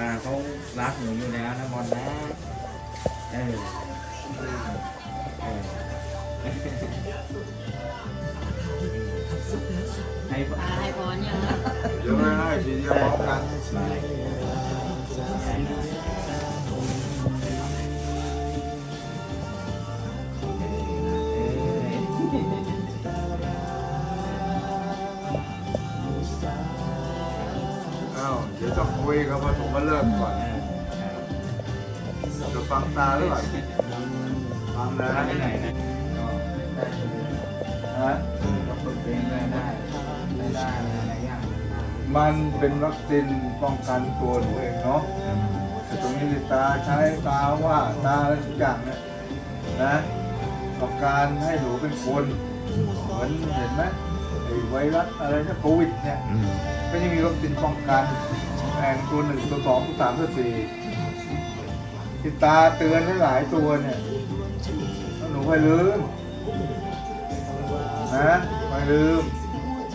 ตาเขารักหนูอยู่แล้วนะบอลนะเออเออให้ตาให้พรยังนะเดี๋ยวไม่ให้ทีเดียวพร้อมกัน ต้องคุยกับปฐมมาเลิกก่อนจะฟังตาหรือเปล่าฟังนะถ้าไปไหนนะก็ได้ฮะก็ฝึกเพลงได้ได้ได้ได้อะไรอย่างมันเป็นวัคซีนป้องกันตัวหนูเองเนาะแต่ตรงนี้ตาใช้ตาว่าตาอะไรทุกอย่างเนี่ยนะต้องการให้หนูเป็นคนเหมือนเห็นไหมไอ้ไวรัสอะไรนะโควิดเนี่ยอืมก็ยังมีวัคซีนป้องกัน แองตัวหนึ่งตัวสองตัวสามตัวสี่ที่ตาเตือนหลายๆตัวเนี่ยแล้วหนูไปลืมนะไปลืม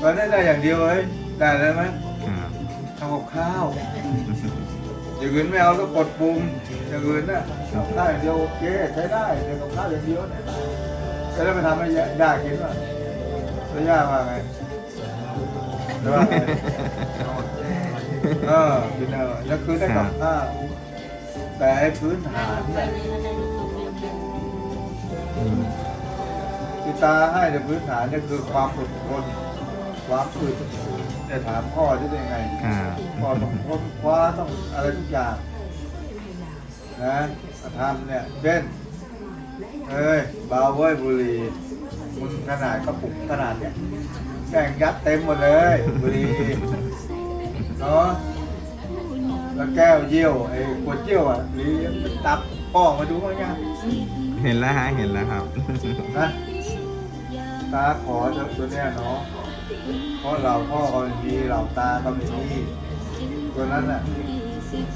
ตอนนี้ได้อย่างเดียวเฮ้ยได้เลยไหมครับทำกับข้าวอย่างอื่นไม่เอาก็กดปุ่มอย่างอื่นน่ะทำได้อย่างเดียวโอเคใช้ได้แต่กับข้าวอย่างเดียวเนี่ยจะได้ไปทำให้ยากกินป่ะแล้วยากว่าไงแล้วว่าไง เออกินเออแล้วคือได้กับข้าวแต่ไอ้พื้นฐานเนี่ยอืมที่ตาให้ในพื้นฐานเนี่ยคือความอดทนความอึดจะถามพ่อได้ยังไงครับพ่อต้องทนคว้าต้องอะไรทุกอย่างนะทำเนี่ยเช่นเอ้ยเบาเว้ยบุหรี่มึงขนาดกระปุกขนาดเนี้ยแบ่งยัดเต็มหมดเลยบุหรี่ เนาะแล้วแก้วเยี่ยวไอ้ขวดเยี่ยวอะหรือตับป้องมาดูมั้งยังเห็นแล้วฮะเห็นแล้วครับนะตาขอเถอะตัวเนี้ยเนาะเพราะเราพ่อก็ไม่มีเราตาก็ไม่มีตัวนั้นน่ะ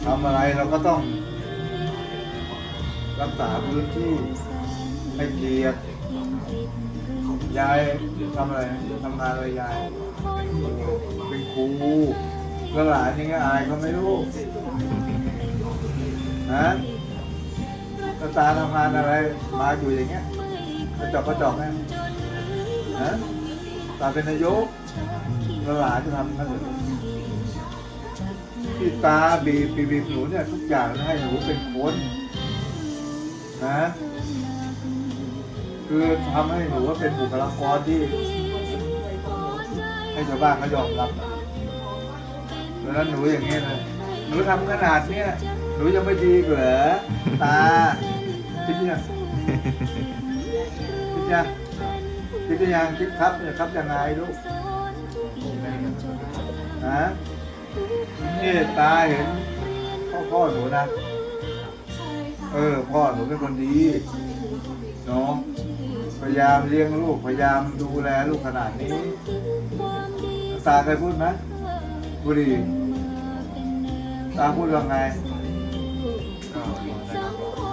ทำอะไรเราก็ต้อง รักษาพื้นที่ให้เกียรติยายทำอะไรทำงานอะไรยายเป็นครู แล้วหลานยังไงอายเขาไม่รู้นะแล้วตาทำงานอะไร มาอยู่อย่างเงี้ยกระจอกกระจอกไหมนะตาเป็นนายกแล้วหลานจะทำกันหรือที่ตาบีบีบีหนูเนี่ยทุกอย่างให้หนูเป็นคนนะคือทำให้หนูว่าเป็นบุคลากรที่ ให้ชาวบ้านเขายอมรับ อะดังนั้นหนูอย่างนี้เลยหนูทำขนาดเนี้ยหนูยังไม่ดีเหรอตาคิดยังคิดยังคิดยังคิดครับเนี่ยครับยังไงลูกฮะนี่ตาเห็นพ่อพ่อหนูนะเออพ่อหนูเป็นคนดีเนาะพยายามเลี้ยงลูกพยายามดูแลลูกขนาดนี้ ตาเคยพูดไหม บุรีตาพูดว่าไง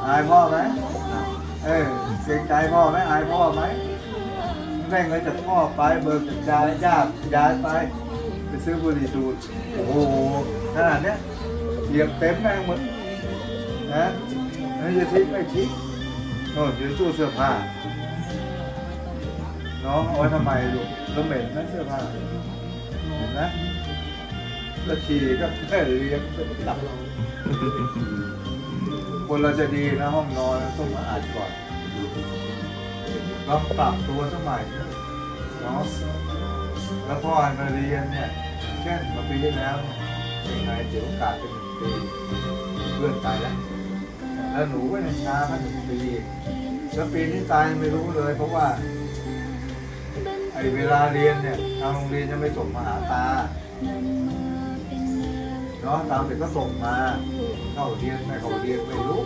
อายพ่อไหมเออเกรงใจพ่อไหมอายพ่อไหมแม่งเลยจากพ่อไปเบิกจากยายญาติยายไปไปซื้อบุหรี่ดูดโอ้โหขนาดเนี้ยเหยียบเต็มแม่งหมดนะนี่จะทิ้งไม่ทิ้งโน่นอยู่ในตู้เสื้อผ้าน้องเอาไว้ทำไมลูกแล้วเหม็นนะเสื้อผ้าเห็นไหม แล้วฉี่ก็แค่เรียงเป็นหลับคนเราจะดีนะห้องนอนต้องมาอาดก่อนลองปรับตัวสมัยเนาะแล้วพ่อให้มาเรียนเนี่ยเช่นมาปีที่แล้วเนี่ยยังไงเดี๋ยวโอกาสเป็นหนึ่งปีเพื่อนตายแล้วแล้วหนูก็ยังช้ามาหนึ่งปีแล้วปีนี้ตายไม่รู้เลย เพราะว่าไอเวลาเรียนเนี่ยทางโรงเรียนจะไม่ส่งมาหาตา เนาะตามเด็กก็ส่งมาเข้าเรียนไม่เข้าเรียนไม่รู้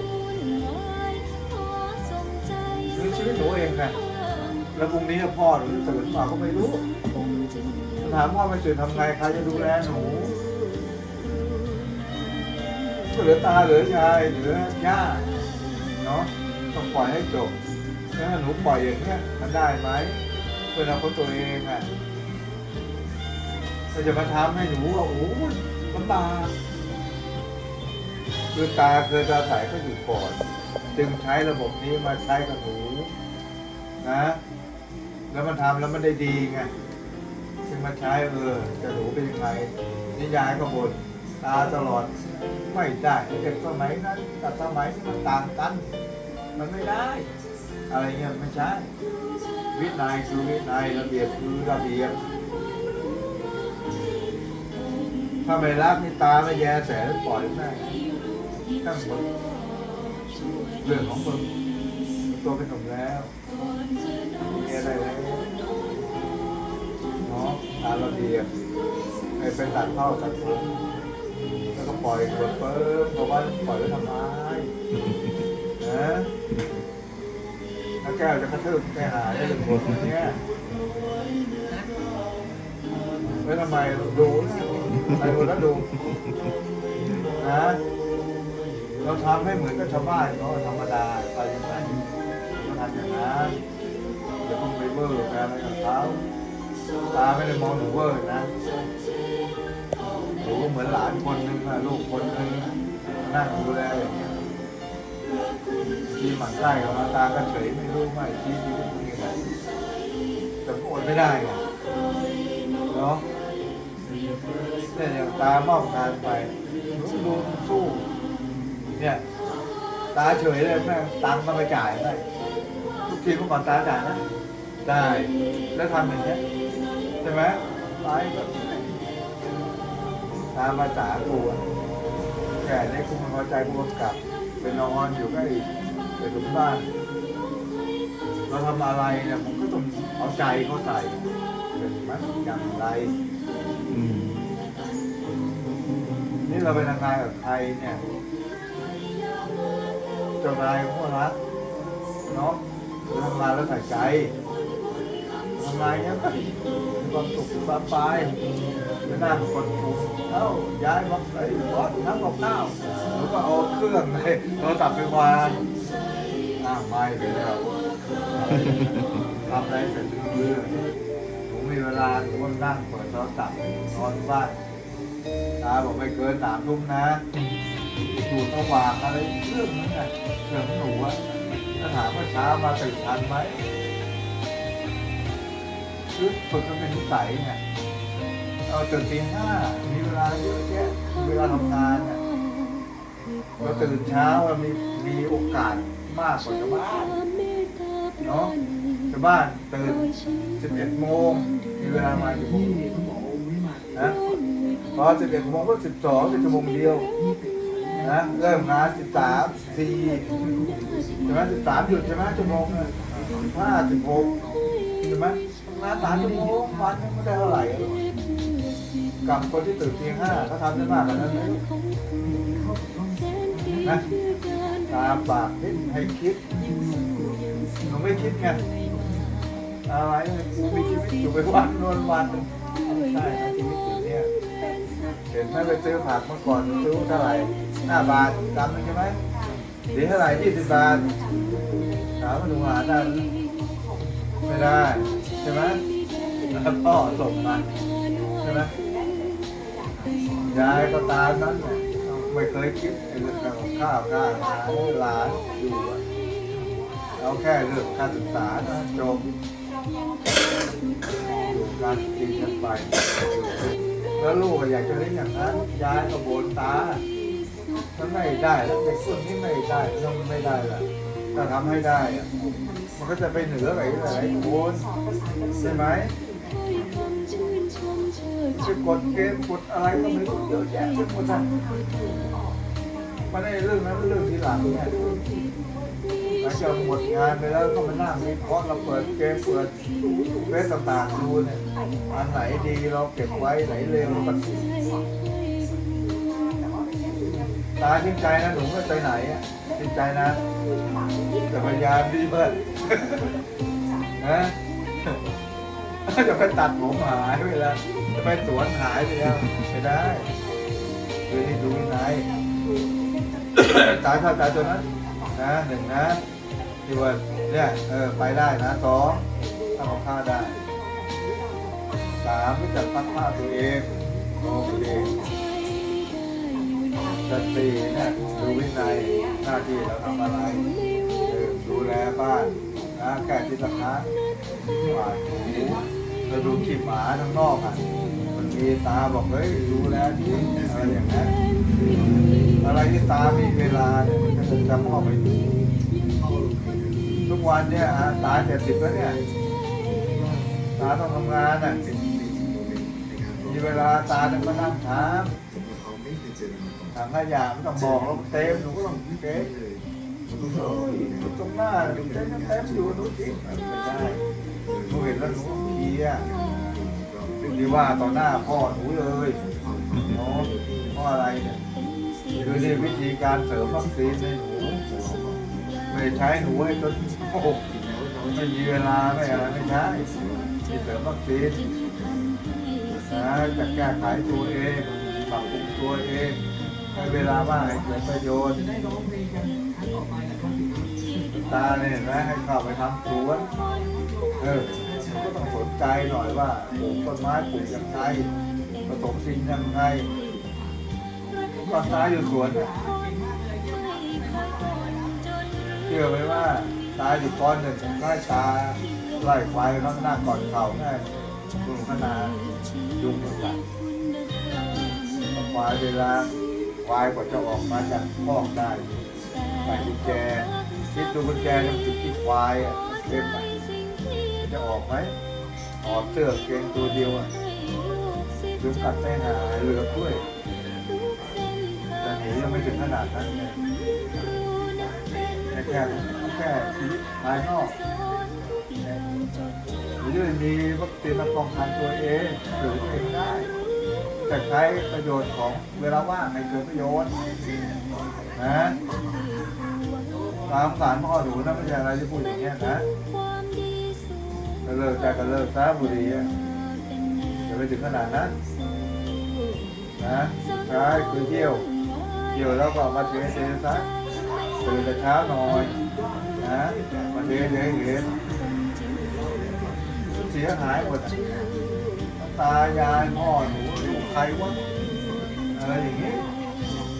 คือชีวิตหนูเองไงแล้วพรุ่งนี้พ่อหนูจะตื่นมาก็ไม่รู้ถามพ่อไม่ตื่นทำไงใครจะดูแลหนูก็เหลือตาเหลือยายเหลือย่าเนาะต้องปล่อยให้จบถ้าหนูปล่อยอย่างเงี้ยมันได้ไหมเพื่อเราคนตัวเองอะเราจะมาทำให้หนูว่าโอ้ ลำบากคือตาเคยตาใสก็อยู่ก่อน จึงใช้ระบบนี้มาใช้กับหนูนะ แล้วมันทำแล้วมันได้ดีไงจึงมาใช้เออจะหนูเป็นยังไงนิยายก็บนตาตลอดไม่ได้เด็กสมัยนั้นกับสมัยที่มันต่างกัน มันไม่ได้ อะไรเงี้ยไม่ใช่วินัยคือวินัยระเบียบคือระเบียบ ถ้าไม่รักนี่ตาไม่แยแสปล่อยแม่งตั้งหมดเรื่องของมึงตัวเป็นหนุ่มแล้วมีอะไรแล้วเนาะตามระเบีไอ้เป็นตัดเข้าตัดผมแล้วก็ปล่อยหมดเปิ้มเพราะว่าปล่อยไว้ทำไมนะแล้วแก้วจะกระทืบแกหาได้หนึ่งคนเนี้ยแล้ทำไมดูนะ ไปดูแล้วดูนะเราทำให้เหมือนกับชาวบ้านเขาธรรมดาไปยังไงก็ทำอย่างนั้นอย่าเพิ่งไปเวอร์แปลอะไรกับเขาตาไม่ได้มองหนูเวอร์นะหนูก็เหมือนหลานคนหนึงอะลูกคนหนึงอะนั่งดูแลอย่างเงี้ยทีหมั่นไส้กับมาตาก็เฉยไม่รู้ไม่ชี้ชีวิตมึงยังไงแต่อดไม่ได้ไงเนาะ เนี่ยอย่างตามอบงานไปรู้ดูสู้ เนี่ย ตาเฉยเลยแม่ตังค์ก็ไม่จ่ายได้ทุกทีเมื่อก่อนตาจ่ายนะได้แล้วทำอย่างเงี้ยใช่ไหมไปก็ตามมาจ๋ากูแก่เล็กกูมันพอใจกูก็กลับไปนอนอยู่ใกล้ไปถึงบ้าน เราทำอะไรเนี่ยผมก็ต้องเอาใจเขาใส่เป็นมันอย่างไรอืมนี่เราไปทำงานกับใครเนี่ยเจ้านายของพวกรักเนาะเราทำงานแล้วใส่ใจทำงานเนี้ยก็มีความสุขสบายไปนั่งกดปุ่มเอ้าย้ายมาไอ้บอสทำกับข้าวแล้วก็เอาเครื่องเลยโทรศัพท์ไปวางอ้าวไม่ไปแล้ว ทำอะไรเสร็จคือหนูมีเวลาหนูก็นั่งเปิดโทรศัพท์นอนบ้านตาบอกไม่เกินสามทุ่มนะดูสว่างอะไรเรื่องนั้นน่ะเรื่องของหนูอะถ้าถามว่าเช้ามาตื่นทันไหมคือฝึกกันเป็นนิสัยไงเอาตื่นตีห้ามีเวลาเยอะแยะมีเวลาทำงานน่ะเราตื่นเช้าเรามีมีโอกาสมากกว่าชาวบ้าน เนาะชาวบ้านตื่นสิบเอ็ดโมงมีเวลามากี่โมงนะพอสิบเอ็ดโมงก็สิบสองเป็นชั่วโมงเดียวนะเริ่มงานสิบสามสี่ใช่ไหมสิบสามหยุดใช่ไหมชั่วโมงห้าสิบหกใช่ไหมงานสามชั่วโมงวันนึงไม่ได้เท่าไหร่กับคนที่ตื่นเพียงห้าเขาทำได้มากกว่านั้นไหมนะตามปากคิดให้คิด หนูไม่คิดไงอะไรกูมีชีวิตอยู่ไปวันนวนวันใช่นะชีวิตอยู่เนี่ยเห็นไหมไปซื้อผักเมื่อก่อนซื้อเท่าไหร่ห้าบาทจำได้ใช่ไหมเดี๋ยวเท่าไหร่ยี่สิบบาทถามว่าหนูหาได้ไมไม่ได้ใช่ไหมแล้วพ่อส่งมาใช่ไหมยายก็ตามนั้นไม่เคยคิดไอ้เรื่องข้าวข้าวหาหลานอยู่ เอาแค่เรื่องการศึกษานะจบอยู่การกินกันไป แล้วลูกอยากจะเล่นอย่างนั้นย้ายก็บ่นตามันไม่ได้แล้วเด็กคนนี้ไม่ได้แล้วมันไม่ได้ล่ะถ้าทำให้ได้อะมันก็จะไปเหนือไหนหลายๆคนใช่ไหมจะกดเกมกดอะไรก็ไม่รู้เยอะแยะไปหมดอะมันไอ้เรื่องนั้นเรื่องที่หลังเนี่ย ลังจากหมดงานไปแล้วก็มานั่งวิเคราะห์เราเปิดเกมเปิดเฟซต่างๆดูเนี่ยอันไหนดีเราเก็บไว้ไหนเร็วเราก็ทิ้งตาทิ้งใจนะหนูไม่ไปไหนอะทิ้งใจนะแต่พยายามดีเบิดนะจะไปตัดผมหายไปแล้วจะไปสวนหายไปแล้วไม่ได้คือที่ดูไหนตายเข้าตายตัวนั้นนะหนึ่งนะ ที่ว่าเนี่ยเออไปได้นะสองทำของข้าวได้สามรู้จักพักผ้าตัวเองโอเคสตรีเนี่ยดูวินัยหน้าที่เราทำอะไรดูแลบ้านนะแก้ที่สำคัญหวาดถูเราดูขี้หมาข้างนอกอะมันมีตาบอกเฮ้ยดูแลที่อะไรอย่างนั้นอะไรที่ตามีเวลาเนี่ยมันจะมอบไปดู ทุกวันเนี่ยฮะตาเจ็ดสิบแล้วเนี่ยตาต้องทำงานอะมีเวลาตาจะมานั่งถามถังขยะไม่ต้องบอกแล้วเต็มหนูก็ต้องเก็บโอ้ยตรงหน้าหนูเต็มเต็มอยู่หนูจริงไม่ได้หนูเห็นแล้วหนูก็เคลียร์นี่ว่าต่อหน้าพ่อหนูเลยเนาะเพราะอะไรเนี่ยคือนี่วิธีการเสริมวัคซีนในหนูไม่ใช้หนูให้จน โอ้โหไม่มีเวลาไม่อะไรไม่ใช่ที่เสริมวัคซีนนะจะแก้ไขตัวเองปรับปรุงตัวเองให้เวลาว่างให้เกิดประโยชน์ตาเนี่ยนไหมให้เข้าไปทำสวนเออก็ต้องสนใจหน่อยว่าปลูกต้นไม้ปลูกยังไงผสมสิ่งยังไงตอนตายอยู่สวนเชื่อไหมว่า ตายอยู่ก้อนหนึ่งใต้าไล่ควายข้างหน้าก่อนเข่าแน่คุณขนาดยุงมันกัดควายเวลาควายกว่าจะออกมาจากคอกได้ใส่กุญแจคิดดูกุญแจยังติดที่ควายอะเต็มอะจะออกไหมออกเสื้อเกงตัวเดียวอะยุงกัดไม่หายเหลือด้วยแต่หนียังไม่ถึงขนาดนั้นเลยแค่ ค่แค่ชีวิตภายนอกหรือจะมีวัคซีนมาป้องกันตัวเองหรือตัวเองได้แต่ใช้ประโยชน์ของเวลาว่างให้เกิดประโยชน์นะตามสารพ่อหนูนะไม่ใช่อะไรที่พูดอย่างเงี้ยนะก็เลิกได้ก็เลิกซะบุหรี่อะอย่าไปถึงขนาดนั้นนะใช่คือเที่ยวเที่ยวแล้วก็มาเทเทซะ ตื่นแต่เช้าหน่อยนะมาเทเทเห็นเสียหายหมดตายายพ่อหนูลูกใครวะอะไรอย่างงี้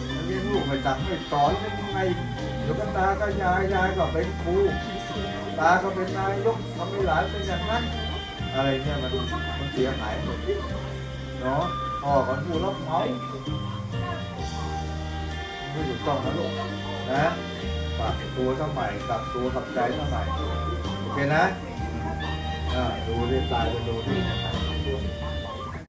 แล้วนี่ลูกไปจังไม่สอนยังไงเดี๋ยวก็ตาก็ยายยายก็เป็นครูตาก็เป็นนายกทำให้หลานเป็นอย่างนั้นอะไรเนี่ยมันมันเสียหายหมดเนาะพ่อของผู้รับเหมาไม่ถูกต้องนะลูก นะปรับตัวสมัยกับตัวกลับใจสมัยโอเคนะอ่าดูดิตายไปดูดิ